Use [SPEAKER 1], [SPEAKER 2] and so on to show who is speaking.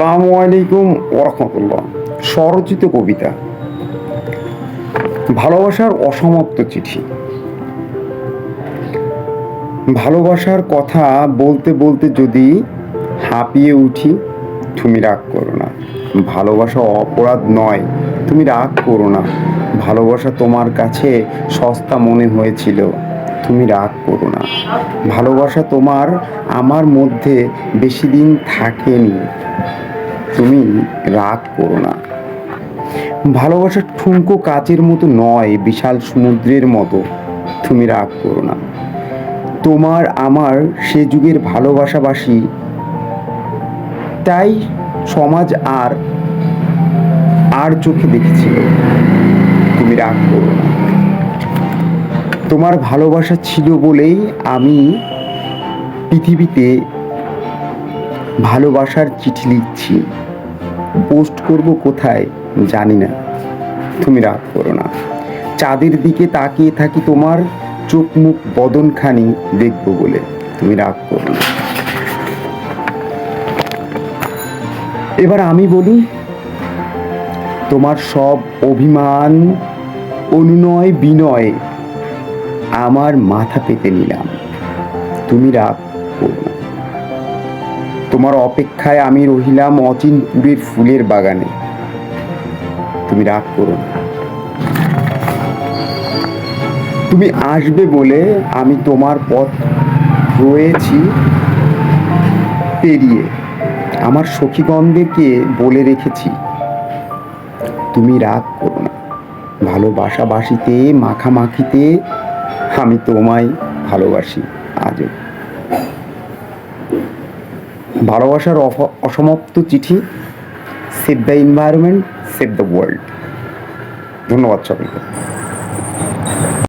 [SPEAKER 1] আসসালামু আলাইকুম ওরহমতুল্লাহ স্বরচিত কবিতা। ভালোবাসার অসমাপ্ত চিঠি। ভালোবাসার কথা বলতে বলতে যদি হাঁপিয়ে উঠি, তুমি রাগ করো না। ভালোবাসা অপরাধ নয়, তুমি রাগ করো না। ভালোবাসা তোমার কাছে সস্তা মনে হয়েছিল, তুমি রাগ করো না। ভালোবাসা তোমার আমার মধ্যে বেশি দিন থাকেনি। তুমি রাগ করো না। ভালোবাসার ঠুনকো কাচের মতো নয়, বিশাল সমুদ্রের মতো। তুমি রাগ করো না। তোমার আমার সে যুগের ভালোবাসাবাসী। তাই সমাজ আর আর চোখে দেখেছিল। তুমি রাগ করো না। তোমার ভালোবাসা ছিল বলেই আমি পৃথিবীতে ভালোবাসার চিঠি লিখছি। পোস্ট করব কোথায় জানি না। তুমি রাগ করো না। চাঁদের দিকে তাকিয়ে থাকি তোমার চোখ মুখ বদনখানি দেখব বলে। তুমি রাগ করো না। এবার আমি বলি, তোমার সব অভিমান, অনুনয়, বিনয় আমার মাথা পেতে নিলাম। তুমি রাগ করো তোমার অপেক্ষায় আমি রহিলাম অচিনপুরের ফুলের বাগানে। তুমি রাগ করো তুমি আসবে বলে আমি তোমার পথ রয়েছি পেরিয়ে। আমার সখীগণদেরকে বলে রেখেছি, তুমি রাগ করো না। ভালোবাসা বাসিতে মাখামাখিতে আমি তোমায় ভালোবাসি আজও। ভালোবাসার অসমাপ্ত চিঠি save the environment save the world ধন্যবাদ সবাইকে।